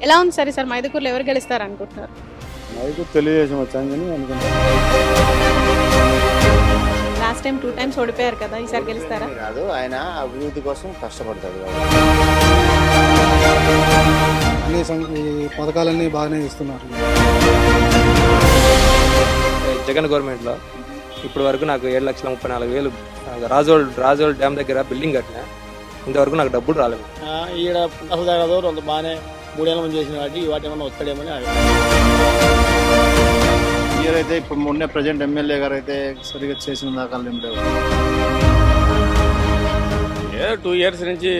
ఎలా ఉంది సరే సార్ మైదుకూరులో ఎవరు గెలుస్తారు అనుకుంటున్నారు? నాకు తెలుగుదేశం వచ్చాను కానీ లాస్ట్ టైం టూ టైమ్స్ ఓడిపోయారు కదా ఈసారి గెలుస్తారా? కాదు ఆయన అభివృద్ధి కోసం కష్టపడతాడు అన్ని సం- ఈ పథకాలన్నీ బాగానే ఇస్తున్నారు. జగన్ గవర్నమెంట్లో ఇప్పటి వరకు నాకు ఏడు లక్షల ముప్పై నాలుగు వేలు రాజోల్ రాజోల్ డ్యామ్ దగ్గర బిల్డింగ్ కట్టినా ఇంతవరకు నాకు డబ్బులు రాలేదు. ఆ, ఈడ అసలు తగ్గదు రెండు బాగానే మూడేళ్ళ మంది చేసిన వాటి వాటి ఏమన్నా వస్తాడేమని. ఇయర్ అయితే ఇప్పుడు మొన్నే ప్రజెంట్ ఎమ్మెల్యే గారు అయితే సరిగ్గా చేసిన దాఖలు ఏం లేవు. ఏ టూ ఇయర్స్ నుంచి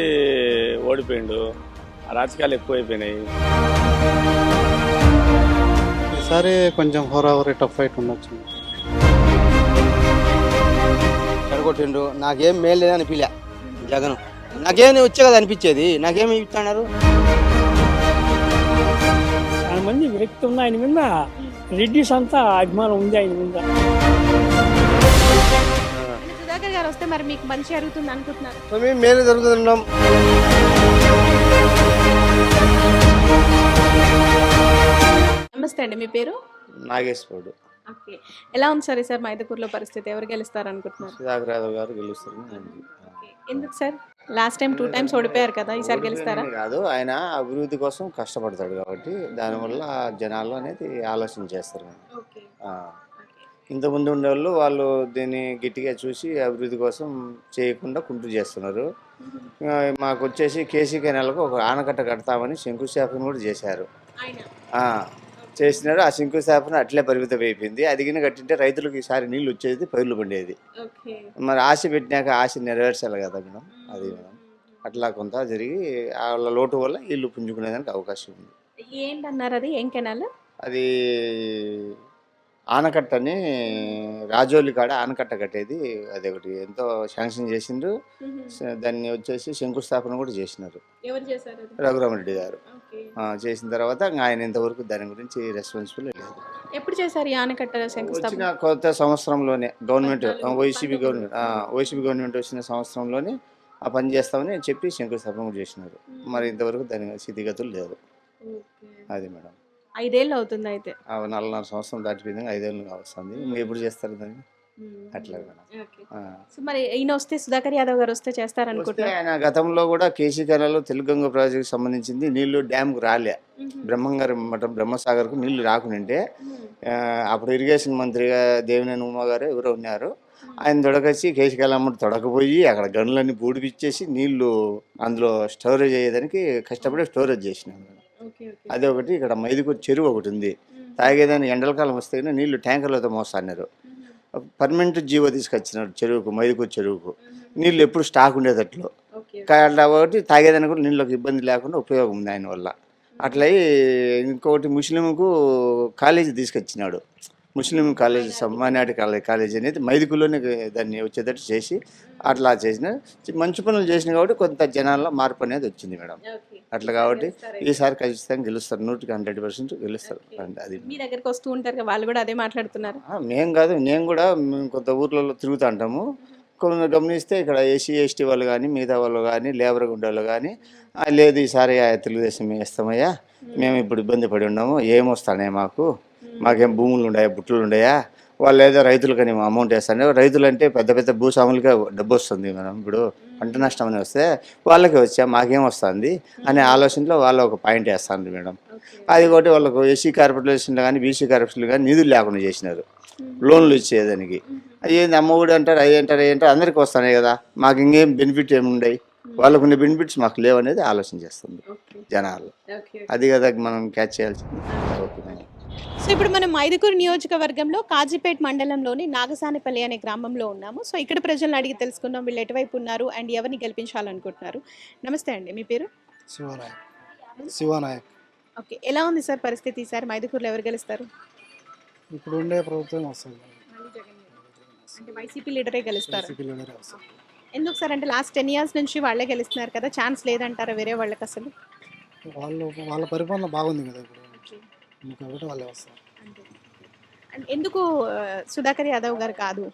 ఓడిపోయిండు. ఆ రాజకీయాలు ఎక్కువైపోయినాయి. ఈసారి కొంచెం హోరావరి టఫ్ ఫైట్ ఉండొచ్చు. చెడగొట్టిండ్రు నాకేం మేలు లేదని పిల్ల జగన్. నాకేం వచ్చే కదా అనిపించేది? నాకేమి ఇస్తున్నారు? చాలా మంది విరక్తి ఉన్న ఆయన మీద రెడ్డిస్ అంతా అభిమానం ఉంది ఆయన మీద. సుధాకర్ గారు వస్తే మరి మీకు మంచి జరుగుతుంది అనుకుంటున్నారు మేము మేలు జరుగుతున్నాం నమస్తే అండి మీ పేరు? నాగేశ్వరుడు. ఓకే. ఎలా ఉంది సరే సార్ మైదుకూరులో పరిస్థితి? ఎవరు గెలుస్తారు అనుకుంటున్నారు సుధాకర్ యాదవ్ గారు ఓకే. ఎందుకు sir? Last time two times ఓడిపోయారు కదా ఈసారి గెలుస్తారా? కాదు ఆయన అభివృద్ధి కోసం కష్టపడతాడు కాబట్టి దానివల్ల జనాలు అనేది ఆలోచన చేస్తారు. ఇంతకుముందు ఉండేవాళ్ళు వాళ్ళు దీన్ని గట్టిగా చూసి అభివృద్ధి కోసం చేయకుండా కుంటు చేస్తున్నారు. మాకు వచ్చేసి కేసీ కెనాలకు ఒక ఆనకట్ట కడతామని శంకుస్థాపన కూడా చేశారు. చేసినాడు ఆ శంకుస్థాపన అట్లే పరిమితం అయిపోయింది. అది గిన కట్టింటే రైతులకు ఈసారి నీళ్ళు వచ్చేది పైర్లు పండేది. మరి ఆశ పెట్టినాక ఆశ నెరవేర్చాలి కదా మేడం. అది మేడం. అట్లా కొంత జరిగి వాళ్ళ లోటు వల్ల వీళ్ళు పుంజుకునేదానికి అవకాశం ఉంది. ఏంటన్నారు అది? ఏం కెనాల్? అది ఆనకట్టని రాజోలి కాడ ఆనకట్ట కట్టేది. అది ఒకటి ఎంతో శాంక్షన్ చేసిండ్రు. దాన్ని వచ్చేసి శంకుస్థాపన కూడా చేసినారు? రఘురామరెడ్డి గారు. చేసిన తర్వాత ఆయన ఇంతవరకు దాని గురించి రెస్పాన్సిబుల్ లేదు. ఎప్పుడు చేశారు ఈ ఆనకట్ట శంకుస్థాపన? వచ్చిన కొత్త సంవత్సరంలోనే government YCP. Government YCP government వచ్చిన సంవత్సరంలోనే ఆ పని చేస్తామని చెప్పి శంకుస్థాపన కూడా చేసినారు. మరి ఇంతవరకు దాని స్థితిగతులు లేదు. అది మేడం. ఐదేళ్ళు అవుతుంది అయితే. నాలుగున్నర సంవత్సరం దాటిపోయింది ఐదేళ్ళు వస్తుంది ఇంకా ఎప్పుడు చేస్తారు దాన్ని? అట్లా. సో మరి ఈయన వస్తే సుధాకర్ యాదవ్ గారు వస్తే వస్తే చేస్తారనుకుంటున్నారు ఆయన గతంలో కూడా కేసీ కెనాల్లో తెలుగంగ ప్రాజెక్ట్ సంబంధించింది నీళ్ళు డ్యామ్కు రాలే. బ్రహ్మంగారి మఠం బ్రహ్మసాగర్కు నీళ్ళు రాకునింటే ఆ, అప్పుడు ఇరిగేషన్ మంత్రిగా దేవినేని ఉమా గారు ఎవరో ఉన్నారు. ఆయన తొడకొచ్చి కేశకాలమ్మ తొడకపోయి అక్కడ గనులన్నీ బూడిపిచ్చేసి నీళ్ళు అందులో స్టోరేజ్ అయ్యేదానికి కష్టపడి స్టోరేజ్ చేసినాం ఓకే ఓకే. అదే ఒకటి ఇక్కడ మైదుకూరు చెరువు ఒకటి ఉంది. తాగేదాన్ని ఎండలకాలం వస్తే గిన నీళ్ళు ట్యాంకర్లతో మోస్తున్నారు. పర్మనెంట్ జీవో తీసుకొచ్చినారు చెరువుకు మైదుకూరు చెరువుకు. నీళ్ళు ఎప్పుడు స్టాక్ ఉండేటట్లు. ఓకే. అట్లా ఒకటి తాగేదానికి కూడా నీళ్ళకి ఇబ్బంది లేకుండా ఉపయోగం ఉంది ఆయన వల్ల. అట్లా అయి ఇంకొకటి ముస్లింకు college తీసుకొచ్చినాడు. Muslim college minority college college అనేది మైదుకులోనే దాన్ని వచ్చేటట్టు చేసి అట్లా చేసిన మంచి పనులు చేసిన కాబట్టి కొంత జనాల్లో మార్పు అనేది వచ్చింది మేడం. అట్లా కాబట్టి ఈసారి ఖచ్చితంగా గెలుస్తారు. నూటికి హండ్రెడ్ పర్సెంట్ గెలుస్తారు. అంటే అది. మీ దగ్గరకు వస్తూ ఉంటారు కదా, వాళ్ళు కూడా అదే మాట్లాడుతున్నారు. ఆ, మేం కాదు నేను కూడా మేము కొంత ఊర్లలో తిరుగుతూ ఉంటాము. కొన్ని గమనిస్తే ఇక్కడ ఏసీ ఎస్టీ వాళ్ళు కానీ మిగతా వాళ్ళు కానీ లేబర్ గుండాలు కానీ "ఆ, లేదు ఈసారి తెలుగుదేశం వేస్తామయ్యా. మేము. ఇప్పుడు ఇబ్బంది పడి ఉన్నాము. ఏమొస్తానే మాకు? మాకేం భూములు ఉన్నాయా బుట్టలు ఉన్నాయా వాళ్ళు ఏదో రైతులకని అమౌంట్ వేస్తాను రైతులు అంటే పెద్ద పెద్ద భూస్వాములకే డబ్బు వస్తుంది మనం ఇప్పుడు పంట నష్టం అని వస్తే వాళ్ళకి వచ్చా మాకేం వస్తుంది అనే ఆలోచనలో వాళ్ళు ఒక పాయింట్ వేస్తారు మేడం. అది ఒకటి వాళ్ళకు ఎస్సీ కార్పొరేషన్లు కానీ బీసీ కార్పొరేషన్లు కానీ నిధులు లేకుండా చేసినారు. లోన్లు ఇచ్చేదానికి. ఏంది అమ్మఒడి అంటారు అవి అంటారు అంటారు అందరికి వస్తున్నాయి కదా. మాకు ఇంకేం బెనిఫిట్ ఏమి ఉండయి? వాళ్ళకు ఉన్న బెనిఫిట్స్ మాకు లేవనేది ఆలోచన చేస్తుంది. జనాలు. అది కదా మనం క్యాచ్ చేయాల్సింది. ఓకే. సో ఇప్పుడు మనం మైదుకూరు నియోజకవర్గంలో కాజీపేట్ మండలంలోని నాగసానిపల్లి అనే గ్రామంలో ఉన్నాము. సో ఇక్కడ ప్రజలను అడిగి తెలుసుకుందాం వీళ్ళు ఎటువైపు ఉన్నారు అండ్ ఎవరిని గెలిపించాలనుకుంటున్నారు? నమస్తే అండి మీ పేరు? శివనాయక్. శివనాయక్. ఓకే ఎలా ఉంది సార్ పరిస్థితి సార్ మైదుకూరులో ఎవరు గెలుస్తారు? ఇప్పుడు ఉండే ప్రభుత్వం వస్తుంది. అంటే వైసీపీ లీడరే గెలుస్తారు. ఎందుకు సార్? అంటే లాస్ట్ టెన్ ఇయర్స్ నుంచి వాళ్ళే గెలుస్తున్నారు కదా ఛాన్స్ లేదంటారా వేరే వాళ్ళకి అసలు? వాళ్ళు వాళ్ళ పరిపాలన బాగుంది కదా ఇప్పుడు. కాబట్టి వాళ్ళే వస్తారు. అండ్ ఎందుకు సుధాకర్ యాదవ్ గారు కాదు?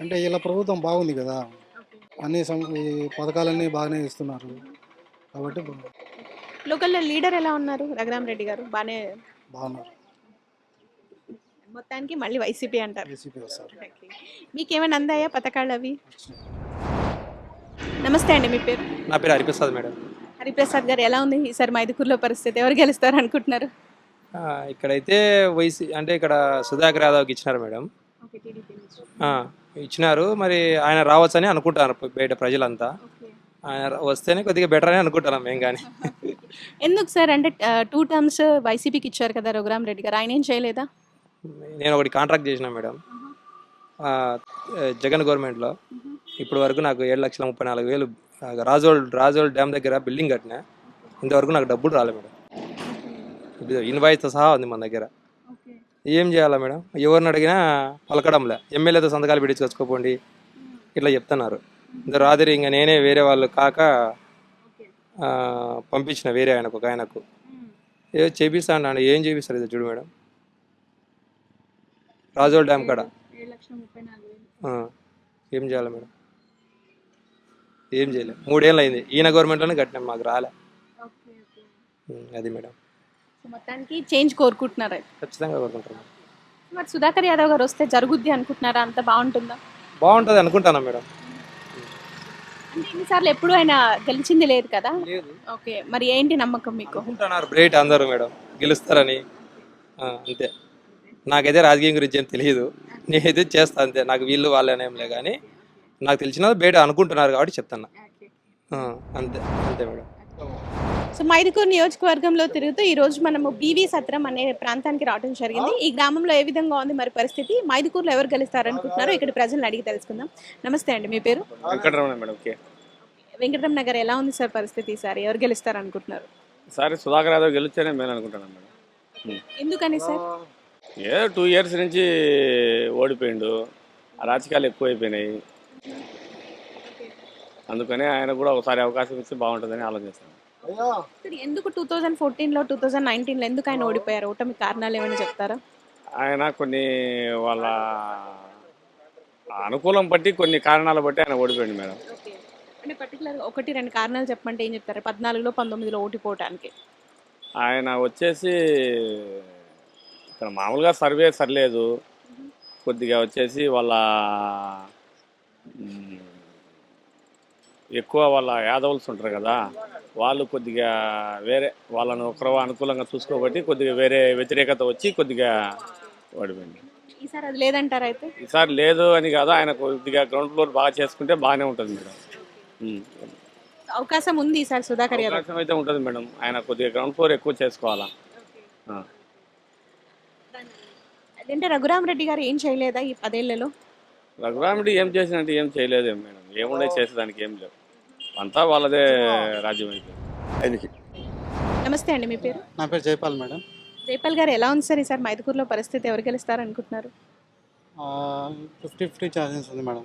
అంటే వీళ్ళ ప్రభుత్వం బాగుంది కదా. అన్ని సం- ఈ పథకాలన్నీ బాగానే ఇస్తున్నారు. కాబట్టి బా- లోకల్లో లీడర్ ఎలా ఉన్నారు రఘురామ్ రెడ్డి గారు? బాగానే బాగున్నారు. మొత్తానికి మళ్ళీ వైసీపీ అంటారు. ఏసీపీ వస్తారు. ఓకే. మీకేమైనా అందాయా పథకాలు అవి? నమస్తే అండి మీ పేరు? నా పేరు హరిప్రసాద్ మేడం. హరిప్రసాద్ గారు ఎలా ఉంది? ఈసారి మైదుకూరులో పరిస్థితి ఎవరు గెలుస్తారు అనుకుంటున్నారు? ఇక్కడైతే వైసీ అంటే ఇక్కడ సుధాకర్ యాదవ్కి ఇచ్చినారు మేడం. ఇచ్చినారు. మరి ఆయన రావచ్చని అనుకుంటున్నారు బయట ప్రజలంతా. ఆయన వస్తేనే కొద్దిగా బెటర్ అని అనుకుంటున్నాం మేము కానీ ఎందుకు సార్? అంటే టూ టర్మ్స్ వైసీపీకి ఇచ్చారు కదా రఘురామ్ రెడ్డి గారు. ఆయన ఏం చేయలేదా? నేను ఒకటి కాంట్రాక్ట్ చేసిన మేడం. జగన్ గవర్నమెంట్లో. ఇప్పటి వరకు నాకు ఏడు లక్షల ముప్పై నాలుగు వేలు రాజోల్ రాజోల్ డ్యామ్ దగ్గర బిల్డింగ్ కట్టినా ఇంతవరకు నాకు డబ్బులు రాలే మేడం. ఇప్పుడు ఇన్వాయిస్తో సహా ఉంది మన దగ్గర. ఏం చేయాలా మేడం? ఎవరిని అడిగినా పలకడంలే. ఎమ్మెల్యేతో సంతకాలు పెట్టించుకొచ్చుకోపోండి. ఇట్లా చెప్తున్నారు. ఇంత రాత్రి ఇంకా నేనే వేరే వాళ్ళు కాక పంపించిన వేరే ఆయనకు ఒక ఆయనకు. ఏ చేపిస్తా అన్నాడు ఏం చేపిస్తారు ఇది చూడు మేడం. రాజోల్ డ్యామ్ కాడ. ఏం చేయాలి మేడం? ఏం చేయలేదు మూడేళ్ళు అయింది ఈయన గవర్నమెంట్లోనే కట్టినాం. మాకు రాలే. అది మేడం. మొత్తానికి చేంజ్ కోరుకుంటున్నారు. ఖచ్చితంగా కోరుకుంటున్నాం. మరి సుధాకర్ యాదవ్ గారు వస్తే జరుగుద్ది అనుకుంటున్నారా? అంత బాగుంటుందా? బాగుంటుంది అనుకుంటాను మేడం. అంటే ఇన్నిసార్లు ఎప్పుడు ఆయన గెలిచింది లేదు కదా? ఓకే. మరి ఏంటి నమ్మకం మీకు? అనుకుంటున్నారు. బ్రేట్ అందరూ మేడం. గెలుస్తారని. అంతే. నాకైతే రాజకీయం గురించి ఏం తెలియదు నేనైతే చేస్తా అంతే. నాకు వీళ్ళు వాళ్ళనేం లే కానీ నాకు తెలిసిన బయట అనుకుంటున్నారు కాబట్టి చెప్తాను ఆ, అంతే అంతే మేడం. సో మైదుకూరు నియోజకవర్గంలో తిరుగుతూ ఈ రోజు మనము బీవీ సత్రం అనే ప్రాంతానికి రావడం జరిగింది. ఈ గ్రామంలో ఏ విధంగా ఉంది మరి పరిస్థితి? మైదుకూరులో ఎవరు గెలుస్తారు అనుకుంటున్నారో ఇక్కడ ప్రజలను అడిగి తెలుసుకుందాం. నమస్తే అండి మీ పేరు? వెంకటరమణ మేడం ఓకే వెంకటరమణ నగర్ ఎలా ఉంది సార్ పరిస్థితి ఈసారి? ఎవరు గెలుస్తారు అనుకుంటున్నారు ఈసారి సుధాకర్ యాదవ్ గెలిస్తేనే మేలు అనుకుంటున్నాను మేడం. ఎందుకని సార్? ఏ టూ ఇయర్స్ నుంచి ఓడిపోయిండు. ఆ రాజకీయాలు ఎక్కువైపోయినాయి. అందుకనే ఆయన కూడా ఒకసారి అవకాశం ఇస్తే బాగుంటుందని ఆలోచిస్తాను. సార్ ఎందుకు టూ థౌజండ్ ఫోర్టీన్లో టూ థౌజండ్ నైన్టీన్లో ఎందుకు ఆయన ఓడిపోయారు? ఓటమి కారణాలు ఏమైనా చెప్తారా? ఆయన కొన్ని వాళ్ళ అనుకూలం బట్టి కొన్ని కారణాలు బట్టి ఆయన ఓడిపోయింది మేడం. అంటే పర్టికులర్గా ఒకటి రెండు కారణాలు చెప్పంటే ఏం చెప్తారు? పద్నాలుగులో పంతొమ్మిదిలో ఓడిపోవటానికి. ఆయన వచ్చేసి ఇక్కడ మామూలుగా సర్వే సరిలేదు. కొద్దిగా వచ్చేసి వాళ్ళ ఎక్కువ వాళ్ళ యాదవుల్స్ ఉంటారు కదా వాళ్ళు కొద్దిగా వేరే వాళ్ళను ఒకరు అనుకూలంగా చూసుకోబట్టి కొద్దిగా వేరే వ్యతిరేకత వచ్చి కొద్దిగా ఓడిపోయింది ఈసారి అది లేదంటారా అయితే? ఈసారి లేదు అని కాదు ఆయన కొద్దిగా గ్రౌండ్ ఫ్లోర్ బాగా చేసుకుంటే బాగానే ఉంటుంది మేడం. అవకాశం ఉంది ఈసారి సుధాకర్ అవకాశం అయితే ఉంటుంది మేడం. ఆయన కొద్దిగా గ్రౌండ్ ఫ్లోర్ ఎక్కువ చేసుకోవాలా. అదేంటే రఘురామ్ రెడ్డి గారు ఏం చేయలేదా ఈ పదేళ్ళలో? రఘురాముడి ఏం చేసినట్టు ఏం చేయలేదు మేడం. ఏముండే చేసేదానికి ఏం లేవు. అంతా వాళ్ళదే రాజ్యం అయిపోయింది. ఆయనకి. నమస్తే అండి మీ పేరు? నా పేరు జైపాల్ మేడం. జైపాల్ గారు ఎలా ఉంది సార్ ఈసారి మైదుకూరులో పరిస్థితి? ఎవరు గెలుస్తారు అనుకుంటున్నారు ఫిఫ్టీ ఫిఫ్టీ ఛాన్సెస్ ఉంది మేడం.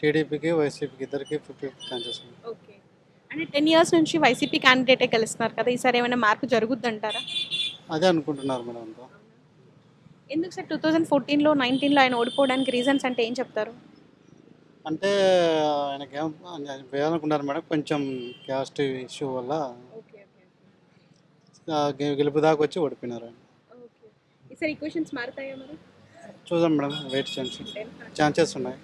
టీడీపీకి వైసీపీకి ఇద్దరికి ఫిఫ్టీ ఫిఫ్టీ ఛాన్సెస్ ఉంది. ఓకే. అంటే టెన్ ఇయర్స్ నుంచి వైసీపీ క్యాండిడేటే గెలుస్తున్నారు కదా ఈసారి ఏమైనా మార్పు జరుగుద్ది అంటారా అదే అనుకుంటున్నారు మేడం అంతా. ఎందుకు సార్ టూ థౌజండ్ ఫోర్టీన్లో నైన్టీన్లో ఆయన ఓడిపోవడానికి రీజన్స్ అంటే ఏం చెప్తారు? అంటే ఆయనకి వేయాలనుకున్నారు మేడం? కొంచెం క్యాస్ట్ ఇష్యూ వల్ల గెలుపు దాకా వచ్చి ఓడిపోయినారు ఈసారి ఈక్వేషన్స్ మారుతాయా మరి? చూద్దాం మేడం వెయిట్ ఛాన్సెస్ ఛాన్సెస్ ఉన్నాయి.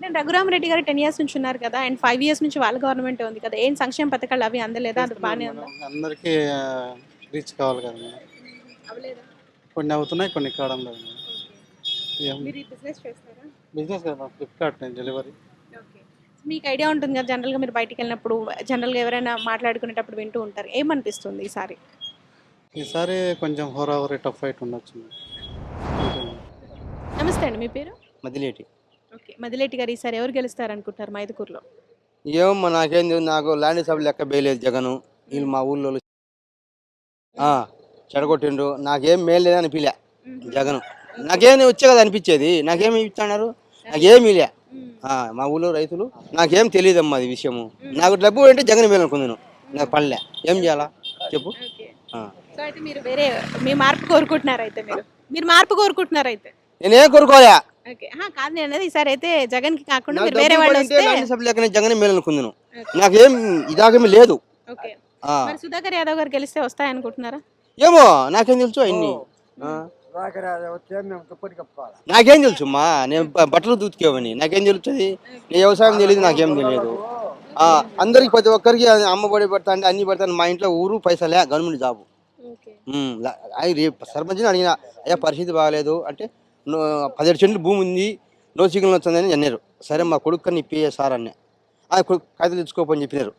నేను రఘురామ్ రెడ్డి గారు టెన్ ఇయర్స్ నుంచి ఉన్నారు కదా అండ్ ఫైవ్ ఇయర్స్ నుంచి వాళ్ళ గవర్నమెంట్ ఉంది కదా ఏం సంక్షేమ పథకాలు అవి అందలేదా? అది బాగానే అందరికీ రీచ్ కావాలి కదా మేడం. అవలేదా కొన్ని అవుతున్నాయి కొన్ని కావడం లేదు బిజినెస్ చేస్తారా? బిజినెస్ కదా ఫ్లిప్కార్ట్ డెలివరీ ఓకే. మీకు ఐడియా ఉంటుంది కదా జనరల్గా మీరు బయటికి వెళ్ళినప్పుడు జనరల్గా ఎవరైనా మాట్లాడుకునేటప్పుడు వింటూ ఉంటారు. ఏమనిపిస్తుంది ఈసారి? ఈసారి కొంచెం హోరావరి టఫ్ ఫైట్ ఉండొచ్చు. నమస్తే అండి మీ పేరు? మదిలేటి. ఓకే. మదిలేటి గారు ఈసారి ఎవరు గెలుస్తారు అనుకుంటారు మైదుకూరులో? ఏమమ్మా నాకేం నాకు ల్యాండ్ సభ లెక్క వేయలేదు జగను. వీళ్ళు మా ఊళ్ళో ఆ, చెడగొట్టిండ్రు. నాకేం మేలు లేదు అనిపించలే జగను. నాకేం వచ్చే కదా అనిపించేది? నాకేమి ఇస్తున్నారు? నాకేమీ లే. మా ఊళ్ళో రైతులు నాకేం తెలియదమ్మా అది విషయము. నాకు డబ్బు అంటే జగన్ మేలు అనుకుంది నాకు పడలే ఏం చేయాలా? చెప్పు. సో అయితే మీరు వేరే మీ మార్పు కోరుకుంటున్నారు అయితే మీరు? మీరు మార్పు కోరుకుంటున్నారు అయితే? నేనేం కోరుకోలే. కాదు నేను అనేది ఈసారి అయితే జగన్కి కాకుండా మీరు వేరే వాళ్ళు వస్తే జగన్ మేలు అనుకుంది నాకేం ఇదాకేమీ లేదు. సుధాకర్ యాదవ్ గారు గెలిస్తే వస్తాయి అనుకుంటున్నారా ఏమో నాకేం తెలుసు అన్ని. నాకేం తెలుసు మా నేను బట్టలు దూతికేవని నాకేం తెలుస్తుంది? నేను వ్యవసాయం తెలియదు నాకేం తెలియదు. ఆ, అందరికి ప్రతి ఒక్కరికి అమ్మబడి పడతా అంటే అన్ని పడతాను మా ఇంట్లో ఊరు పైసలే గవర్నమెంట్ జాబు. సర్పంచ్ని అడిగిన అయ్యా పరిస్థితి బాగాలేదు. అంటే నో- పదిహేడు సెంట్లు భూమి ఉంది నో సిగ్నల్ వచ్చిందని అన్నారు. సరే మా కొడుకుని ఇప్పే సార్ అన్న. ఆ కొడుకు కాగితాలు తెచ్చుకోపని చెప్పినారు.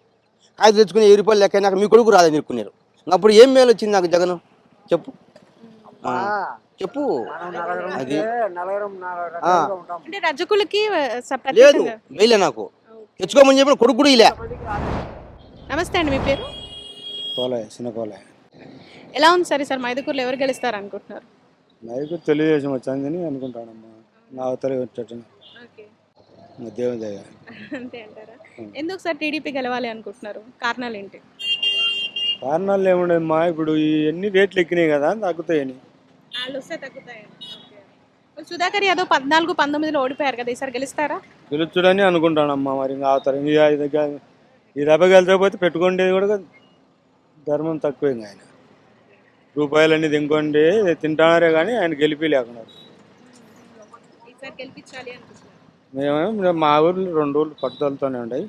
కాగితాలు తెచ్చుకుని వెయ్యి రూపాయలు లెక్క నాకు మీ కొడుకు రాదని తిరుక్కున్నారు అప్పుడు ఏం మేలు వచ్చింది నాకు జగన్? చెప్పు. ఆ, చెప్పు. అది. అంటే రజకులకి లేదు వేయలే నాకు. తెచ్చుకోమని చెప్పిన కొడుకు కూడా ఇలా. నమస్తే అండి మీ పేరు? కోలే చిన్న కోలే ఎలా ఉంది సరే సార్ మైదుకూరులో ఎవరు గెలుస్తారు అనుకుంటున్నారు? నాకు తెలుగుదేశం వచ్చిందని అనుకుంటానమ్మా. నా అవతల దేవుని అంతే అంటారా? ఎందుకు సార్ టీడీపీ గెలవాలి అనుకుంటున్నారు? కారణాలు ఏంటి? కారణాలు ఏముండమ్మా ఇప్పుడు ఈ ఎన్ని రేట్లు ఎక్కినాయి కదా తగ్గుతాయని వాళ్ళు వస్తే తగ్గుతాయి. సుధాకర్ యాదవ్ పద్నాలుగు పంతొమ్మిదిలో ఓడిపోయారు కదా ఈసారి గెలుస్తారా? గెలుచుడని అనుకుంటానమ్మా మరి ఇంకా అవతల ఈ ఐదు గ- ఈ దెబ్బ గెలిచకపోతే పెట్టుకోండేది కూడా ధర్మం తక్కువ ఇంకా ఆయన. రూపాయలన్నీ తినుకోండి తింటానారే కానీ ఆయన గెలిపి లేకున్నారు ఈసారి గెలిపించాలి అనుకుంటున్నారు మేమేమో మా ఊర్లో రెండు ఊర్లు పట్టుదలతోనే ఉంటాయి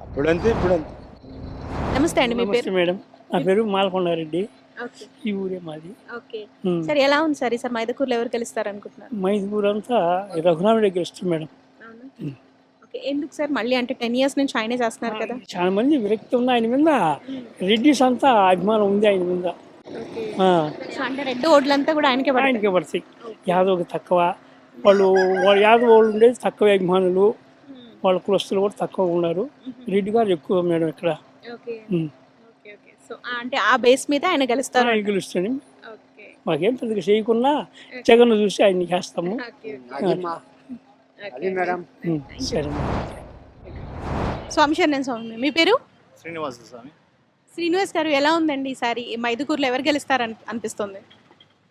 అప్పుడంతే ఇప్పుడంతే. నమస్తే అండి మీ పేరు? మేడం. నా పేరు మాలకొండారెడ్డి. ఈ ఊరే మాది. ఓకే. సరే ఎలా ఉంది సార్? ఈసారి మైదుకూరులో ఎవరు గెలుస్తారు అనుకుంటున్నారు? మైదుగూరు అంతా రఘురామరెడ్డి ఇష్టం మేడం. ఓకే. ఎందుకు సార్? మళ్ళీ అంటే టెన్ ఇయర్స్ నుంచి ఆయనే చేస్తున్నారు కదా. చాలా మంది విరక్తి ఉంది ఆయన మీద రెడ్డిస్ అంతా అభిమానం ఉంది ఆయన మీద. అంటే రెడ్ ఓట్లంతా కూడా ఆయనకే ఆయనకే పడతాయి. యాదవ్కి తక్కువ. వాళ్ళు వాళ్ళ యాదవ్ వాళ్ళు ఉండేది తక్కువ అభిమానులు. వాళ్ళ కులస్తులు కూడా తక్కువ ఉన్నారు. రెడ్డి గారు ఎక్కువ మేడం ఇక్కడ. ఓకే. ఉమ్. Okay okay. సో అంటే ఆ బేస్ మీద ఆయన గెలుస్తారు ఆయన గెలుస్తాను ఓకే. మాకేం పెద్దగా చేయకున్నా జగన్ చూసి ఆయన చేస్తాము. సరే. స్వామి శరణ్ స్వామి మీ పేరు? శ్రీనివాస స్వామి. శ్రీనివాస్ గారు ఎలా ఉందండి ఈసారి మైదుకూరులో ఎవరు గెలుస్తారు అని అనిపిస్తుంది?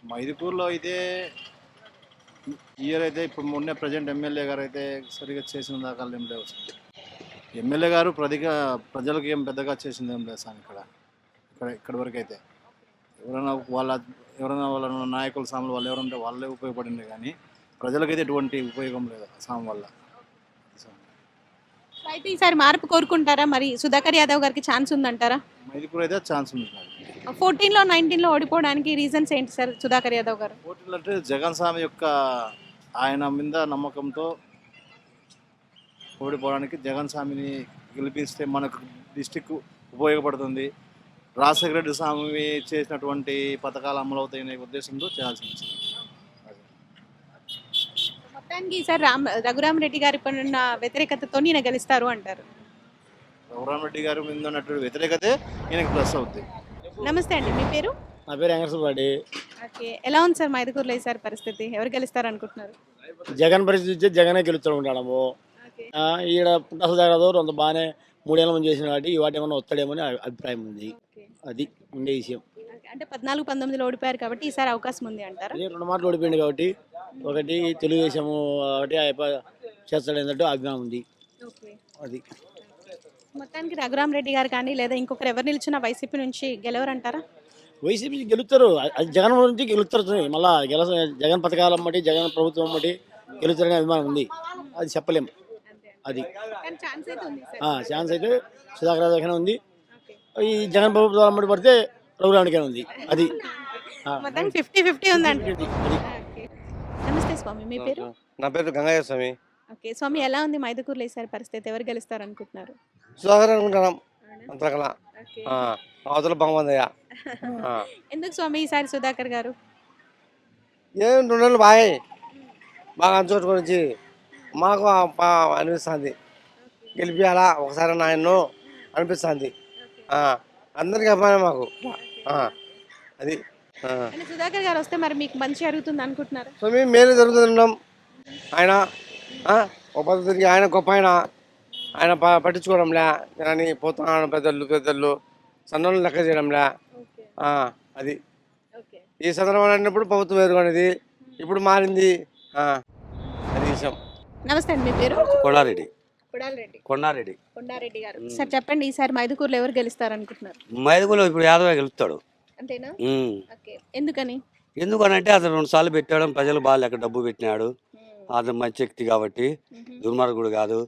మైదుకూరులో అయితే ఇయర్ అయితే ఇప్పుడు మొన్నే ప్రజెంట్ ఎమ్మెల్యే గారు అయితే సరిగా చేసిన దాఖలు ఏం లేవు. ఎమ్మెల్యే గారు ప్రతిగా ప్రజలకు ఏం పెద్దగా చేసింది ఏం లేదు సార్ ఇక్కడ. ఇక్కడ ఇక్కడ వరకు అయితే. ఎవరైనా వాళ్ళ ఎవరైనా వాళ్ళ నాయకుల సాములు వాళ్ళు ఎవరంటే వాళ్ళే ఉపయోగపడింది కానీ ప్రజలకైతే ఎటువంటి ఉపయోగం లేదు సాము వల్ల. అయితే ఈసారి మార్పు కోరుకుంటారా? మరి సుధాకర్ యాదవ్ గారికి ఛాన్స్ ఉందంటారా? మైదుకూరు అయితే ఛాన్స్ ఉంది ఫోర్టీన్లో నైన్టీన్లో ఓడిపోవడానికి రీజన్స్ ఏంటి సార్ సుధాకర్ యాదవ్ గారు? పోటీలు అంటే జగన్ స్వామి యొక్క ఆయన మీద నమ్మకంతో ఓడిపోవడానికి జగన్ స్వామిని గెలిపిస్తే మనకు డిస్టిక్ ఉపయోగపడుతుంది. రాజశేఖర రెడ్డి స్వామి చేసినటువంటి పథకాలు అమలు అవుతాయనే ఉద్దేశంతో చేయాల్సింది మొత్తానికి ఈసారి రామ్ రఘురామరెడ్డి గారి పైన వ్యతిరేకతతో ఈయన గెలుస్తారు అంటారు. రెడ్డి గారి మీద ఉన్నటువంటి వ్యతిరేకతే ఈయనకి ప్లస్ అవుతుంది నమస్తే అండి మీ పేరు? నా పేరు వెంకటసుబ్బారెడ్డి ఓకే ఎలా ఉంది సార్ మైదుకూరులో ఈసారి పరిస్థితి? ఎవరు గెలుస్తారు అనుకుంటున్నారు జగన్ పరిస్థితి జగనే గెలుస్తాడు ఆ, ఈడ పుట్టస దగ్గర అంత బాగానే మూడేళ్ళ మంది చేసిన కాబట్టి ఈ వాటి ఏమన్నా వస్తాడేమో అని అభిప్రాయం ఉంది. అది ఉండే విషయం. అంటే పద్నాలుగు పంతొమ్మిదిలో ఓడిపోయారు కాబట్టి ఈసారి అవకాశం ఉంది అంటారా? రెండు మాటలు ఓడిపోయింది కాబట్టి ఒకటి తెలుగుదేశం ఒకటి చేస్తాడు ఏంటంటే అభిమానం ఉంది. అది. మొత్తానికి రఘురామరెడ్డి గారు కానీ లేదా ఇంకొకరు ఎవరు నిలిచినా వైసీపీ నుంచి గెలవరంటారా? వైసీపీ గెలుస్తారు. అది జగన్ నుంచి గెలుస్తారు మళ్ళా గెల జగన్ పథకాలు అమ్మటి జగన్ ప్రభుత్వం అమ్మటి గెలుస్తారనే అభిమానం ఉంది. అది చెప్పలేం. అది. కానీ ఛాన్స్ అయితే ఉంది సార్. ఆ, ఛాన్స్ అయితే సుధాకర్ ఉంది. ఓకే. ఈ జగన్ ప్రభుత్వం అమ్మటి పడితే రఘురామడికే ఉంది. అది. Fifty fifty okay. నమస్తే స్వామి మీ పేరు? నా పేరు గంగయ్య స్వామి. ఓకే. స్వామి ఎలా ఉంది మైదుకూరులో ఈసారి పరిస్థితి? ఎవరు గెలుస్తారు అనుకుంటున్నారు? సుధాకర్ అనుకుంటున్నాం. అంతకలా ఓకే. అవతల బాగుందయ్యా ఎందుకు స్వామి ఈసారి సుధాకర్ గారు? ఏం రెండు నెలలు బాయ్ బాగా అంచుకొట్టుకొని వచ్చి మాకు అనిపిస్తుంది. గెలిపియాలా? ఒకసారి నాయన్ను అనిపిస్తుంది. అందరికి అబ్బాయి మాకు. అది సుధాకర్ గారు వస్తే మరి మీకు మంచి జరుగుతుంది అనుకుంటున్నారు? సో మేము మేలు జరుగుతున్నాం ఆయన ఒక పద్ధతికి ఆయన గొప్ప ఆయన. ఆయన ప- పట్టించుకోవడంలే అని పోతున్నాను పెద్దలు పెద్దలు సన్నోళ్ళు లెక్క చేయడంలే అది. ఈ సందర్భంలో అన్నప్పుడు ప్రభుత్వం ఎదుర్కొనేది. ఇప్పుడు మారింది. అది విషయం. నమస్తే అండి మీ పేరు? కొడారెడ్డి. కొడాలరెడ్డి కొండారెడ్డి కొండారెడ్డి గారు. సార్ చెప్పండి ఈసారి మైదుకూరులో ఎవరు గెలుస్తారు అనుకుంటున్నారు మైదుగులో ఇప్పుడు యాదవే గెలుస్తాడు. అంతేనా? ఉమ్. ఓకే. ఎందుకని? ఎందుకనంటే అతను రెండు సార్లు పెట్టాడు ప్రజలు బాగా లెక్క డబ్బు పెట్టినాడు. అతను మంచి వ్యక్తి కాబట్టి దుర్మార్గుడు కాదు.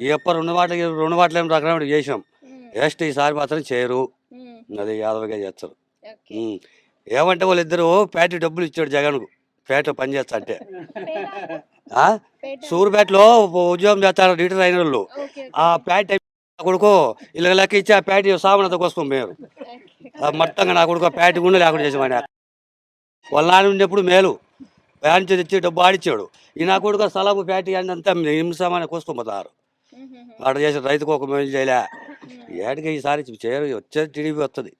ఈ ఎప్ప రెండు మాటలు రెండు మాటలు ఏం రకం చేసినాం? వేస్ట్ ఈసారి మాత్రం చేయరు. అది యాదవగా చేస్తారు. ఉమ్. ఏమంటే వాళ్ళిద్దరు పేట డబ్బులు ఇచ్చాడు జగన్కు. పేట పని చేస్తా అంటే. ఆ? సూర్పేటలో ఉద్యోగం చేస్తారు రిటైర్ అయిన వాళ్ళు. ఆ ప్యాట్ కొడుకు ఇలా లెక్క ఇచ్చి ఆ ప్యాట్ సామానంతా పోయారు. ఆ మొత్తంగా నా కొడుకు ఆ ప్యాట్ గుండె లేకుండా చేసామని వాళ్ళ నాన్న ఉన్నప్పుడు మేలు. ప్యాంట్ తెచ్చి డబ్బు ఆడిచ్చాడు. ఈ నా కొడుకు స్థలము ప్యాట్ అంతా హింసమని కోసుకొని పోతారు. ఆడ చేసిన రైతుకు ఒక మేలు చేయలే. ఏడికి ఈసారి చేయరు వచ్చేది టీడీపీ వస్తుంది.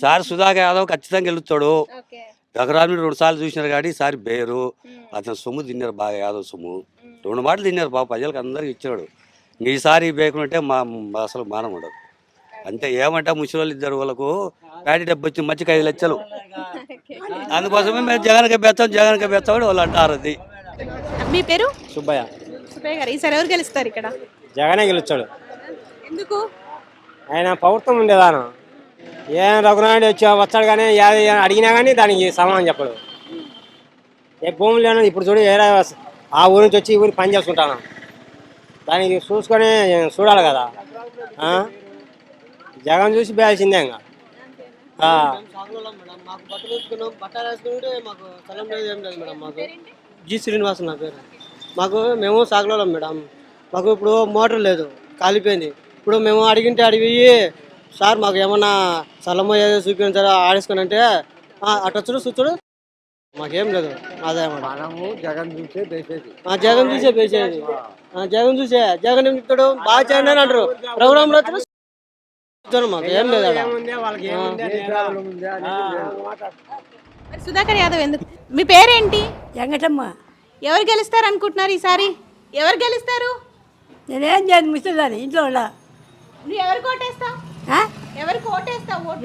సార్ సుధాకర్ యాదవ్ ఖచ్చితంగా గెలుస్తాడు. ఎకరాల మీద రెండు సార్లు చూసినారు కాబట్టి ఈసారి బేరు అతను సొమ్ము తిన్నారు బాగా యాదవ్ సొమ్ము. రెండు మాటలు తిన్నారు బాబు ప్రజలకు అందరికి ఇచ్చాడు. ఈసారి బేకుంటే మా మా అసలు మానం ఉండదు. అంతే ఏమంటే ముసలి ఇద్దరు వాళ్ళకు ప్యాటి డబ్బు వచ్చి మధ్యకి ఐదు లక్షలు. అందుకోసమే మేము జగన్కి బెత్తాం జగన్కి బెత్తామని వాళ్ళు అంటారు అది. మీ పేరు? సుబ్బయ్య. సుబ్బయ్య గారు ఈసారి ఎవరు గెలుస్తారు ఇక్కడ? జగనే గెలుస్తాడు. ఎందుకు? ఆయన పౌరత్వం ఉండేదాను. ఏం రఘునాయుడు వచ్చి వచ్చాడు కానీ అడిగినా కానీ దానికి సమాధానం చెప్పడు. ఏ భూమి లేను ఇప్పుడు చూడు ఏ ఆ ఊరి నుంచి వచ్చి ఈ ఊరికి పని చేసుకుంటాను. దానికి చూసుకొని చూడాలి కదా. జగన్ చూసి బేసిందే ఇంకా. జి శ్రీనివాస్ నా పేరు. మాకు మేము సాగులోళ్ళం మేడం. మాకు ఇప్పుడు మోటార్ లేదు కాలిపోయింది ఇప్పుడు మేము అడిగింటే అడిగి సార్ మాకు ఏమన్నా స్థలమో ఏదో చూపించారా ఆడేసుకుని అంటే "ఆ, అటు చూడు చూడు. మాకేం లేదు అదే మేడం జగన్ చూసే బేసేది ఆ జగన్ చూసే పేసేది ఆ. జగన్ చూసే జగన్ ఏం చెప్తాడు బాగా చేయండి అని అంటారు. ప్రోగ్రామ్లో అయితే చెప్తారు మాకు ఏం లేదు ఆడ. మరి సుధాకర్ యాదవ్ ఎందుకు? మీ పేరేంటి? వెంకటమ్మ. ఎవరు గెలుస్తారు అనుకుంటున్నారు ఈసారి? ఎవరు గెలుస్తారు? నేనేం చేయను ముసలిదాన్ని ఇంట్లో నువ్వు ఎవరు కోటేస్తావు? ఎవరు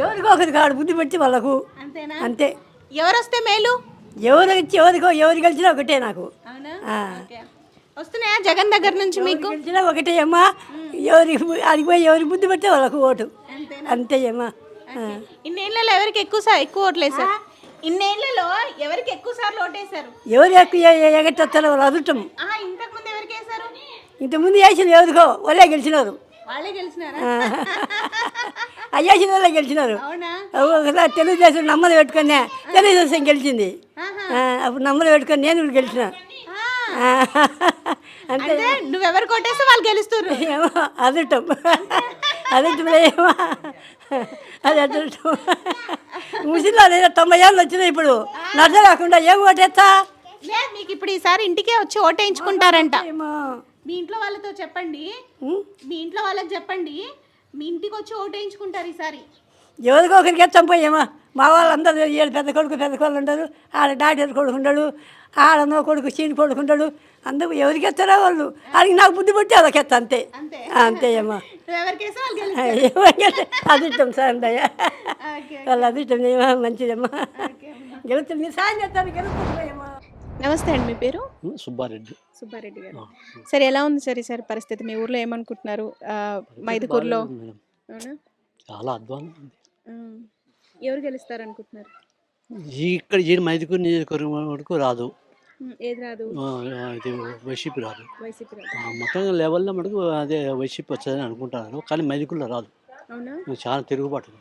ఎవరికో కాడు బుద్ధి పెట్టి వాళ్ళకు. అంతేనా? అంతే. ఎవరు వస్తే మేలు? ఎవరు ఇచ్చి ఎవరికో ఎవరు గెలిచినా ఒకటే నాకు. వస్తున్నాయా జగన్ దగ్గర నుంచి మీకు? గెలిచినా ఒకటే అమ్మా. ఎవరికి అడిగిపోయి ఎవరికి బుద్ధి పెడితే వాళ్ళకు ఓటు. అంతే అమ్మా. ఇన్నేళ్ళలో ఎవరికి ఎక్కువ ఎక్కువ ఓట్లేసారు ఇన్నేళ్ళలో ఎవరికి ఎక్కువ సార్లు ఓటేశారు? ఎవరు ఎక్కువ ఎగట్టొస్తారో వాళ్ళు అదృష్టం. ఆహా ఇంతకు ముందు ఎవరికి వేశారు? ఇంతకుముందు వేసిన ఎవరికో? వాళ్ళే గెలిచినారు. వాళ్ళే గెలిచినారా? అయ్యేసిన వాళ్ళే గెలిచినారు. అవునా? ఒకసారి తెలుగుదేశం నమ్మలు పెట్టుకునే తెలుగుదేశం గెలిచింది. అప్పుడు నమ్మలు పెట్టుకొని నేను కూడా గెలిచిన. అంటే నువ్వెవరు కొట్టేస్తే వాళ్ళు గెలుస్తారు. ఏమో అదృష్టం అదృష్టం ఏమో. అది అదృష్టం ముసిలో లేదా తొంభై ఏళ్ళు వచ్చినాయి ఇప్పుడు. నచ్చ రాకుండా ఏం ఓటేస్తా మీకు ఇప్పుడు ఈసారి ఇంటికే వచ్చి ఓటేయించుకుంటారంట. మీ ఇంట్లో వాళ్ళతో చెప్పండి. మీ ఇంట్లో వాళ్ళకి చెప్పండి. మీ ఇంటికి వచ్చి ఓటేయించుకుంటారు ఈసారి. ఎవరికో ఒకరికి ఎత్తాం పోయేమో. మా వాళ్ళందరూ ఏడు పెద్ద కొడుకు పెద్ద కొడుకు ఉంటారు. ఆడ డాక్టర్ కొడుకు ఉండడు ఆడనో కొడుకు చీని కొడుకు ఉండడు అందరూ ఎవరికి ఎత్తారో వాళ్ళు. వాళ్ళకి నాకు బుద్ధి పుట్టి వాళ్ళకి ఎత్తా అంతే. అంతే. గెలుస్తారు అదృష్టం సార్ ఓకే. వాళ్ళ అదృష్టం ఏమో మంచిదమ్మా. గెలుస్తుంది మీరు సాయం చేస్తాను గెలుస్తుందేమో నమస్తే అండి మీ పేరు? సుబ్బారెడ్డి. సుబ్బారెడ్డి గారు. సరే ఎలా ఉంది సార్ ఈసారి పరిస్థితి? మీ ఊర్లో ఏమనుకుంటున్నారు? మైదుకూరులో చాలా ఆ. ఎవరు గెలుస్తారు అనుకుంటున్నారు ఇక్కడ ఈ మైదుకూరు నియోజకవర్గం వరకు రాదు. ఏది రాదు? ఇది వైసీపీ రాదు. వైసీపీ రాదు. ఆ, మొత్తం లెవెల్లో మటుకు అదే వైసీపీ వచ్చేదని అనుకుంటున్నారు. కానీ మైదుకూరులో రాదు. చాలా తిరుగుబాటు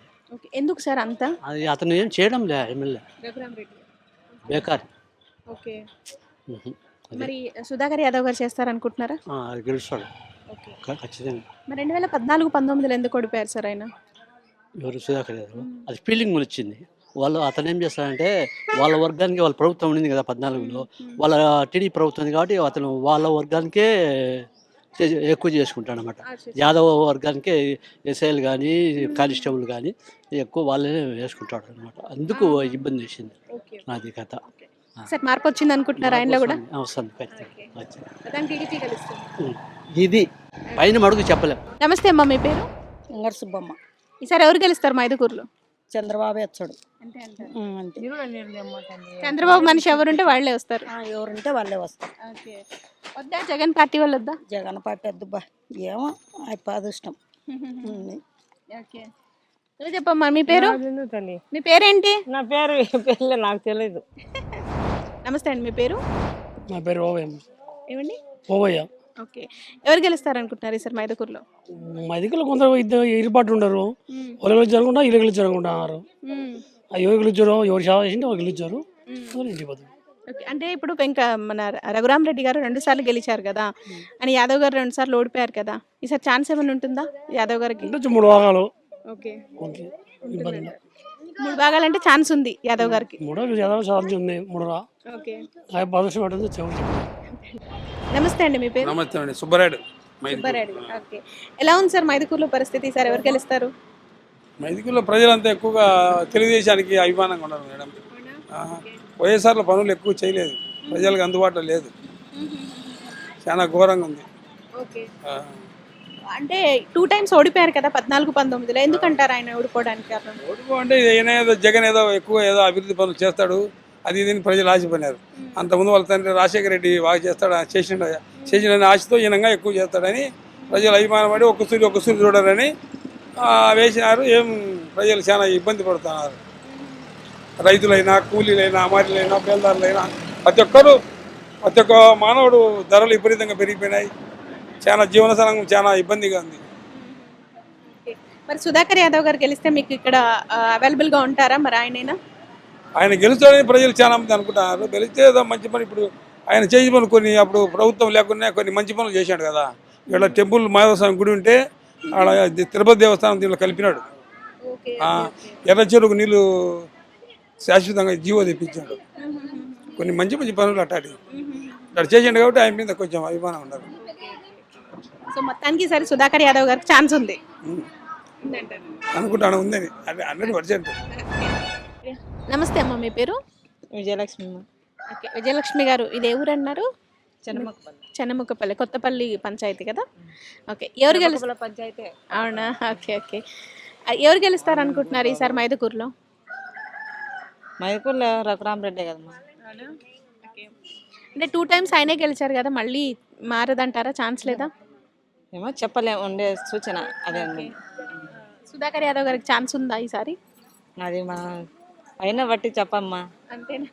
ఎందుకు సార్ అంతా? అది అతను ఏం చేయడం లే ఎమ్మెల్యే. బేకార్. ఓకే. మరి సుధాకర్ యాదవ్ గారు చేస్తారు అనుకుంటున్నారా ఆ, అది గెలుస్తాడు. ఖచ్చితంగా. మరి రెండు వేల పద్నాలుగు పంతొమ్మిదిలో ఎందుకు ఓడిపోయారు సార్ ఆయన? ఎవరు? సుధాకర్ యాదవ్. అది ఫీలింగ్ వచ్చింది. వాళ్ళు అతను ఏం చేస్తాడంటే వాళ్ళ వర్గానికి వాళ్ళ ప్రభుత్వం ఉండింది కదా పద్నాలుగులో. వాళ్ళ టీడీపీ ప్రభుత్వం ఉంది కాబట్టి అతను వాళ్ళ వర్గానికే ఎక్కువ చేసుకుంటాడు అనమాట యాదవ వర్గానికే ఎస్ఐలు కానీ కానిస్టేబుల్ కానీ ఎక్కువ వాళ్ళనే వేసుకుంటాడు అనమాట అందుకు ఇబ్బంది ఓకే. అది కథ. సార్ మార్పు వచ్చింది అనుకుంటున్నారు ఆయనలో కూడా. ఇది పైన మడుగు చెప్పలేం. నమస్తే అమ్మా మీ పేరు? ఉంగర సుబ్బమ్మ. ఈసారి ఎవరు గెలుస్తారు మైదుకూరులో? చంద్రబాబు అంతే చంద్రబాబు మనిషి ఎవరుంటే వాళ్ళే వస్తారు. ఎవరుంటే వాళ్ళే వస్తారు. ఓకే. వద్దా? జగన్ పార్టీ వాళ్ళు వద్దా జగన్ పార్టీ వద్దుబ్బా. ఏమో ఆ పాదిష్టం. ఓకే. నువ్వు చెప్పమ్మా మీ పేరు? తల్లి. మీ పేరేంటి? నా పేరు పెళ్ళి నాకు తెలియదు నమస్తే అండి మీ పేరు? నా పేరు ఓవయ్య ఏమండి? ఓవయ్య. ఓకే. ఎవరు గెలుస్తారు అనుకుంటున్నారు ఈసారి మైదకూరులో? మా దగ్గర కొందరు ఇద్దరు ఇరుపాటు ఉండరు. వాళ్ళు గెలిచారనుకుంటా వీళ్ళు గెలిచారనుకుంటున్నారు ఎవరు గెలిచారు ఎవరు సేవ చేసింటే వాళ్ళు గెలిచారు? ఇంటికి అంటే ఇప్పుడు ఇంకా మన రఘురామ్ రెడ్డి గారు రెండు సార్లు గెలిచారు కదా అని యాదవ్ గారు రెండు సార్లు ఓడిపోయారు కదా ఈసారి ఛాన్స్ ఏమైనా ఉంటుందా యాదవ్ గారికి? మూడు భాగాలు ఓకే. ఓకే. మూడు భాగాలంటే ఛాన్స్ ఉంది యాదవ్ గారికి. మూడో చదవ సాధ్యం ఉంది ఓకే. పాదర్శనం పడుతుంది చెవులు నమస్తే అండి మీ పేరు? నమస్తే అండి సుబ్బరాయుడు సుబ్బారెడ్డి ఓకే. ఎలా ఉంది సార్ మైదుకూరులో పరిస్థితి? ఈసారి ఎవరు గెలుస్తారు? మైదుగుల్లో ప్రజలంతా ఎక్కువగా తెలుగుదేశానికి అభిమానంగా ఉన్నారు మేడం. వైఎస్ఆర్లో పనులు ఎక్కువ చేయలేదు. ప్రజలకు అందుబాటులో లేదు. చాలా ఘోరంగా ఉంది. ఓకే. ఆ, అంటే టూ టైమ్స్ ఓడిపోయారు కదా పద్నాలుగు పంతొమ్మిదిలో. ఎందుకంటారు ఆయన ఓడిపోవడానికి కారణం? ఓడిపో అంటే ఈయన ఏదో జగన్ ఏదో ఎక్కువ ఏదో అభివృద్ధి పనులు చేస్తాడు అది ఇది ప్రజలు ఆశపడినారు. అంతకుముందు వాళ్ళ తండ్రి రాజశేఖర రెడ్డి బాగా చేస్తాడు చేసిన చేసిన ఆశతో ఈయనంగా ఎక్కువ చేస్తాడని ప్రజలు అభిమానపడి ఒక్క సూరి ఒక్క సూరి చూడరని వేసినారు. ఏం ప్రజలు చాలా ఇబ్బంది పడుతున్నారు. రైతులైనా కూలీలైనా అమారీలైనా బేల్దారులైనా ప్రతి ఒక్కరు ప్రతి ఒక్క మానవుడు ధరలు విపరీతంగా పెరిగిపోయినాయి. చాలా జీవనశైలం చాలా ఇబ్బందిగా ఉంది. మరి సుధాకర్ యాదవ్ గారు గెలిస్తే మీకు ఇక్కడ అవైలబుల్గా ఉంటారా మరి ఆయనైనా? ఆయన గెలుస్తాడని ప్రజలు చాలా మంది అనుకుంటున్నారు. గెలిస్తే ఏదో మంచి పని. ఇప్పుడు ఆయన చేసిన పనులు కొన్ని అప్పుడు ప్రభుత్వం లేకుండా కొన్ని మంచి పనులు చేశాడు కదా. ఇక్కడ టెంపుల్ మాధవస్వామి గుడి ఉంటే తిరుపతి దేవస్థానం దీనిలో కలిపినాడు. ఎర్ర చెరువుకు నీళ్ళు శాశ్వతంగా జీవో తెప్పించాడు. కొన్ని మంచి మంచి పనులు అట్టాడి. ఇక్కడ చేసిండు కాబట్టి ఆయన మీద కొంచెం అభిమానం ఉన్నారు సో మొత్తానికి ఈసారి సుధాకర్ యాదవ్ గారికి ఛాన్స్ ఉంది. అనుకుంటాను ఉందని. అది హండ్రెడ్ పర్సెంట్. నమస్తే అమ్మ మీ పేరు? విజయలక్ష్మి ఓకే విజయలక్ష్మి గారు ఇది ఏ ఊరు అన్నారు చెన్నముక్కపల్లి కొత్తపల్లి పంచాయతీ కదా? ఓకే ఎవరు గెలుస్తారు పంచాయతీ. అవునా? Okay okay. ఎవరు గెలుస్తారు అనుకుంటున్నారు ఈసారి మైదుకూరులో? మైదుకూరులో రఘురామ్ రెడ్డి కదమ్మా అంటే టూ టైమ్స్ ఆయనే గెలిచారు కదా మళ్ళీ మారదంటారా? ఛాన్స్ లేదా? ఏమో చెప్పలేము ఉండే సూచన అదే ఉంది సుధాకర్ యాదవ్ గారికి ఛాన్స్ ఉందా ఈసారి? అది మా అయినా బట్టి చెప్పమ్మా. అంతేనా?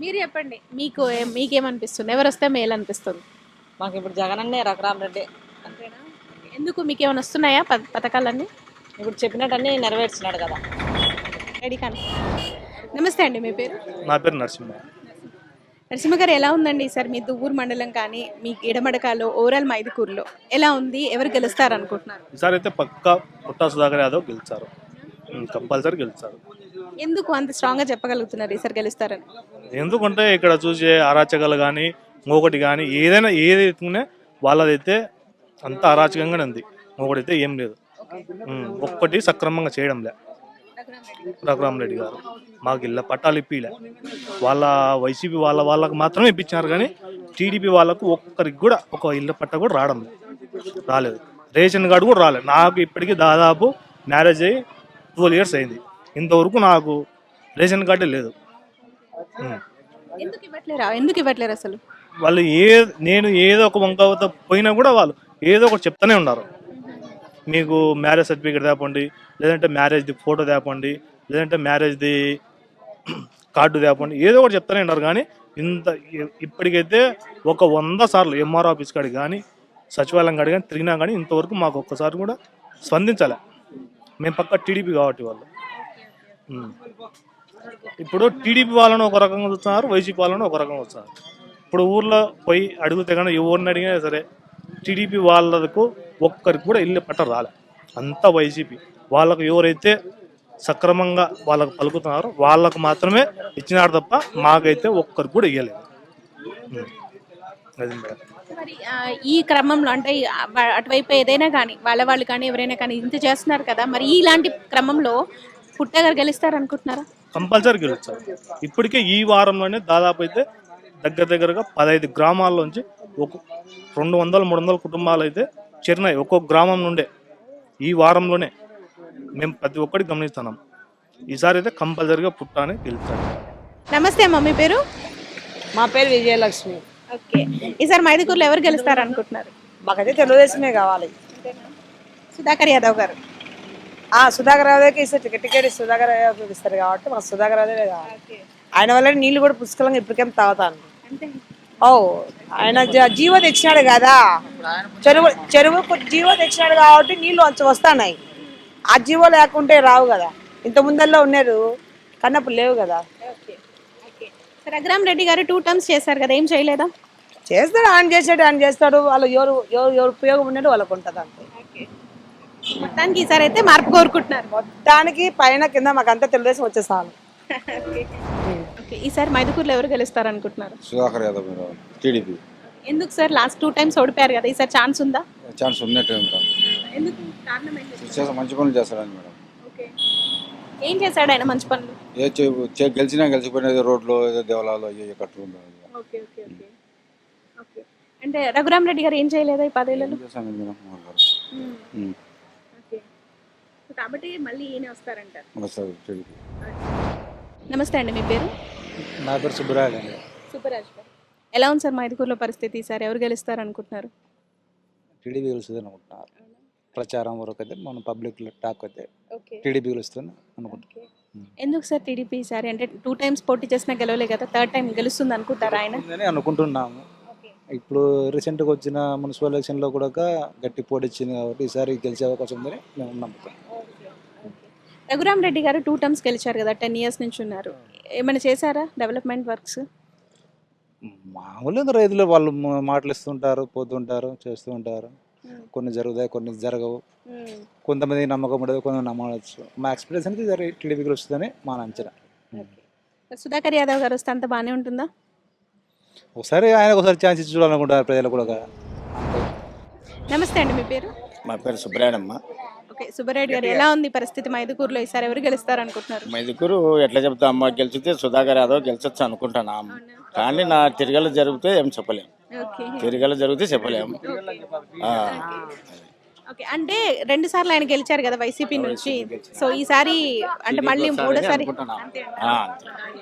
మీరు చెప్పండి మీకు ఏం- మీకేమనిపిస్తుంది? ఎవరు వస్తే మేలు అనిపిస్తుంది మాకు ఇప్పుడు జగన్ అన్నే రఘురామ్ రెడ్డి అంతేనా? ఎందుకు మీకు ఏమైనా వస్తున్నాయా ప- పథకాలన్నీ? ఇప్పుడు చెప్పినట్టన్నీ నెరవేర్చినాడు కదా. రెడీ కానీ. నమస్తే అండి మీ పేరు? నా పేరు నరసింహ. నరసింహ గారు ఎలా ఉందండి ఈసారి మీ దువ్వూరు మండలం కానీ మీ ఇడమడకాలో ఓవరాల్ మైదుకూరులో ఎలా ఉంది? ఎవరు గెలుస్తారు అనుకుంటున్నారు? ఈసారి అయితే పక్కా పుట్టా సుధాకర్ యాదవ్ గెలిచారు. కంపల్సరీ గెలిచారు. ఎందుకు అంత స్ట్రాంగ్గా చెప్పగలుగుతున్నారు ఈసారి గెలుస్తారని? ఎందుకంటే ఇక్కడ చూసే అరాచకాలు కానీ ఇంకొకటి కానీ ఏదైనా ఏదైతే వాళ్ళదైతే అంత అరాచకంగానే ఉంది. ఇంకొకటి ఏం లేదు. ఒక్కటి సక్రమంగా చేయడం లే రఘురామ్ రెడ్డి గారు. మాకు ఇళ్ళ పట్టాలు ఇప్పిలే. వాళ్ళ వైసీపీ వాళ్ళ వాళ్ళకు మాత్రమే ఇప్పించారు కానీ టీడీపీ వాళ్ళకు ఒక్కరికి కూడా ఒక ఇళ్ళ పట్ట కూడా రావడం లేదు రాలేదు. రేషన్ కార్డు కూడా రాలేదు. నాకు ఇప్పటికీ దాదాపు మ్యారేజ్ అయ్యి ట్వెల్వ్ ఇయర్స్ అయింది. ఇంతవరకు నాకు రేషన్ కార్డే లేదు. ఎందుకు ఇవ్వట్లేరా? ఎందుకు ఇవ్వట్లేరు అసలు? వాళ్ళు ఏ నేను ఏదో ఒక వంకవత పోయినా కూడా వాళ్ళు ఏదో ఒకటి చెప్తానే ఉన్నారు. మీకు మ్యారేజ్ సర్టిఫికేట్ తేపండి లేదంటే మ్యారేజ్ది ఫోటో తేపండి లేదంటే మ్యారేజ్ది కార్డు తేపండి ఏదో ఒకటి చెప్తానే ఉన్నారు. కానీ ఇంత ఇప్పటికైతే ఒక వంద సార్లు ఎంఆర్ ఆఫీస్ కాడికి కానీ సచివాలయం కాడికి కానీ తిరిగినా కానీ ఇంతవరకు మాకు ఒక్కసారి కూడా స్పందించాలి. మేము పక్క టీడీపీ కాబట్టి వాళ్ళు. ఇప్పుడు టీడీపీ వాళ్ళను ఒక రకంగా చూస్తున్నారు వైసీపీ వాళ్ళను ఒక రకంగా వస్తున్నారు ఇప్పుడు ఊర్లో పోయి అడిగితే కానీ ఎవరిని అడిగినా సరే టీడీపీ వాళ్ళకు ఒక్కరికి కూడా ఇల్లు పట్ట రాలే. అంతా వైసీపీ. వాళ్ళకు ఎవరైతే సక్రమంగా వాళ్ళకు పలుకుతున్నారో వాళ్ళకు మాత్రమే ఇచ్చినారు తప్ప మాకైతే ఒక్కరికి కూడా ఇవ్వలేదు. అది మేడం మరి ఈ క్రమంలో అంటే అటువైపు ఏదైనా కానీ వాళ్ళ వాళ్ళు కానీ ఎవరైనా కానీ ఇంత చేస్తున్నారు కదా మరి ఇలాంటి క్రమంలో పుట్టగారు గెలుస్తారు అనుకుంటున్నారా కంపల్సరీ గెలుస్తారు. ఇప్పటికే ఈ వారంలోనే దాదాపు అయితే దగ్గర దగ్గరగా పదహైదు గ్రామాల్లోంచి ఒక రెండు వందల మూడు వందల కుటుంబాలు అయితే చేరినాయి ఒక్కొక్క గ్రామం నుండే ఈ వారంలోనే మేము ప్రతి ఒక్కటి గమనిస్తున్నాం. ఈసారి అయితే కంపల్సరీగా పుట్టాని గెలుస్తారు నమస్తే అమ్మ మీ పేరు? మా పేరు విజయలక్ష్మి. ఓకే. ఈసారి మైదుకూరులో ఎవరు గెలుస్తారు అనుకుంటున్నారు? మాకైతే తెలుగుదేశమే కావాలి. సుధాకర్ యాదవ్ గారు. ఆ సుధాకర్ రావుకి ఇస్తే టికెట్ టికెట్ సుధాకర్ యాదవ్కి ఇస్తారు కాబట్టి మాకు సుధాకర్ యాదవే కావాలి. ఆయన వల్ల నీళ్ళు కూడా పుష్కలంగా ఇప్పటికేం తాగుతాను. ఓ ఆయన జీవో తెచ్చినాడు కదా. చెరువు చెరువు జీవో తెచ్చినాడు కాబట్టి నీళ్ళు వస్తున్నాయి. ఆ జీవో లేకుంటే రావు కదా. ఇంత ముందల్లో ఉన్నారు కానీ అప్పుడు లేవు కదా. రఘురామ్ రెడ్డి గారు టూ టర్మ్స్ చేశారు కదా ఏం చేయలేదా? చేస్తాడు ఆయన చేసాడు ఆయన చేస్తాడు. వాళ్ళు ఎవరు ఎవరు ఎవరు ఉపయోగం ఉన్నాడు వాళ్ళకు ఉంటుంది అంతే. మొత్తానికి ఈసారి అయితే మార్పు కోరుకుంటున్నారు. మొత్తానికి పైన కింద మాకంతా తెలుగుదేశం వచ్చేస్తాను. ఓకే ఈసారి మైదుకూరులో ఎవరు గెలుస్తారు అనుకుంటున్నారు సుధాకర్ యాదవ్ మేడం టీడీపీ. ఎందుకు సార్ లాస్ట్ టూ టైమ్స్ ఓడిపోయారు కదా ఈసారి ఛాన్స్ ఉందా? ఛాన్స్ ఉన్నట్టే మేడం. ఎందుకు? కారణం ఏంటి? చేసే మంచి పనులు చేస్తాడని మేడం. ఓకే ఏం చేశాడు ఆయన మంచి పనులు? ఏ చే- చే- గెలిచినా గెలిచిపోయినా ఏదో రోడ్లు ఏదో దేవాలయాలు అయ్యి కట్టుకుంటాం ఓకే ఓకే ఓకే ఓకే అంటే రఘురామ్ రెడ్డి గారు ఏం చేయలేదా ఈ పదేళ్ళలో? చేశాను మేడం మా గారు. ఉమ్. ఓకే కాబట్టి మళ్ళీ ఈయన వస్తారంటారు. వస్తారు టీడీపీ. నమస్తే అండి మీ పేరు? నా పేరు సుబ్బరాజ్ అండి. సుబ్బరాజ్ గారు. ఎలా ఉంది సార్ మైదుకూరులో పరిస్థితి? ఈసారి ఎవరు గెలుస్తారు అనుకుంటున్నారు టీడీపీ గెలుస్తుంది అనుకుంటున్నారు. ప్రచారం వరకు అయితే మన పబ్లిక్ టాక్ అయితే ఓకే. టీడీపీ గెలుస్తుంది అనుకుంటున్నాను ఎందుకు సార్ టీడీపీ ఈసారి? అంటే టూ టైమ్స్ పోటీ చేసినా గెలవలే కదా థర్డ్ టైం గెలుస్తుంది అనుకుంటారా ఆయన? అని అనుకుంటున్నాము. ఇప్పుడు రీసెంట్గా వచ్చిన మున్సిపల్ ఎలక్షన్లో కూడా గట్టి పోటీ ఇచ్చింది కాబట్టి ఈసారి గెలిచే అవకాశం ఉందని మేము నమ్ముతాం రఘురామ్ రెడ్డి గారు టూ టర్మ్స్ గెలిచారు కదా టెన్ ఇయర్స్ నుంచి ఉన్నారు. ఏమైనా చేశారా డెవలప్మెంట్ వర్క్స్ మామూలుగా రైతులు వాళ్ళు మాటలు ఇస్తుంటారు పోతుంటారు చేస్తూ ఉంటారు కొన్ని జరుగుతాయి కొన్ని జరగవు. కొంతమంది నమ్మకం ఉండదు కొంతమంది నమ్మవచ్చు మా ఎక్స్పీరియన్స్ అనేది టీడీపీకి వస్తుందని మా అంచనా. సుధాకర్ యాదవ్ గారు వస్తే అంత బాగానే ఉంటుందా? ఒకసారి ఆయన ఒకసారి ఛాన్స్ ఇచ్చి చూడాలనుకుంటారు ప్రజలు కూడా. నమస్తే అండి మీ పేరు? మా పేరు సుబ్బరాయనమ్మ. ఓకే సుబ్బరెడ్డి గారు ఎలా ఉంది పరిస్థితి మైదుకూరులో ఈసారి ఎవరు గెలుస్తారు అనుకుంటున్నారు మైదుకూరు ఎట్లా చెప్తా అమ్మ గెలిచితే సుధాకర్ యాదవ్ గెలిచొచ్చు అనుకుంటున్నాం. కానీ నా తిరగలు జరిగితే ఏం చెప్పలేం. ఓకే. తిరగలు జరిగితే చెప్పలేము. ఓకే అంటే రెండు సార్లు ఆయన గెలిచారు కదా వైసీపీ నుంచి. సో ఈసారి అంటే మళ్ళీ మూడోసారి.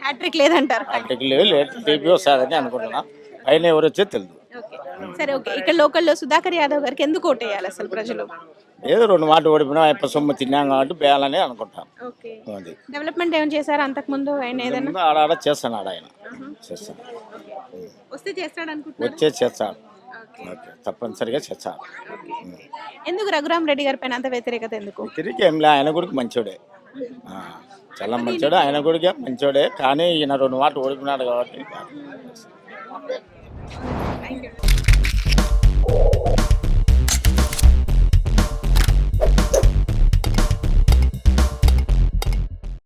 హ్యాట్రిక్ లేదంటారు. లేవు లేట్ టీపీ వస్తుందని అనుకుంటున్నా. పైన ఎవరు వచ్చే తెలియదు సరే ఓకే. ఇక్కడ లోకల్లో సుధాకర్ యాదవ్ గారికి ఎందుకు ఓటేయాలి అసలు ప్రజలు? ఏదో రెండు మాట ఓడిపోయినా అప్ప సొమ్ము తిన్నాం కాబట్టి వేయాలని అనుకుంటాం. అది. డెవలప్మెంట్ ఏమైనా చేశారా అంతకుముందు ఆయన ఏదైనా? ముందు ఆడాడ చేస్తున్నాడు ఆయన. చేస్తాడు వస్తే చేస్తాడు అనుకుంటున్నారు? వచ్చే చేస్తాడు. తప్పనిసరిగా చేస్తాడు. ఎందుకు రఘురామ్ రెడ్డి గారి పైన అంత వ్యతిరేకత ఎందుకు? తిరిగి ఏంలే ఆయన గుడికి మంచోడే. చాలా మంచోడే ఆయన గుడికి మంచోడే కానీ ఈయన రెండు మాట ఓడిపోయినాడు కాబట్టి. Danke.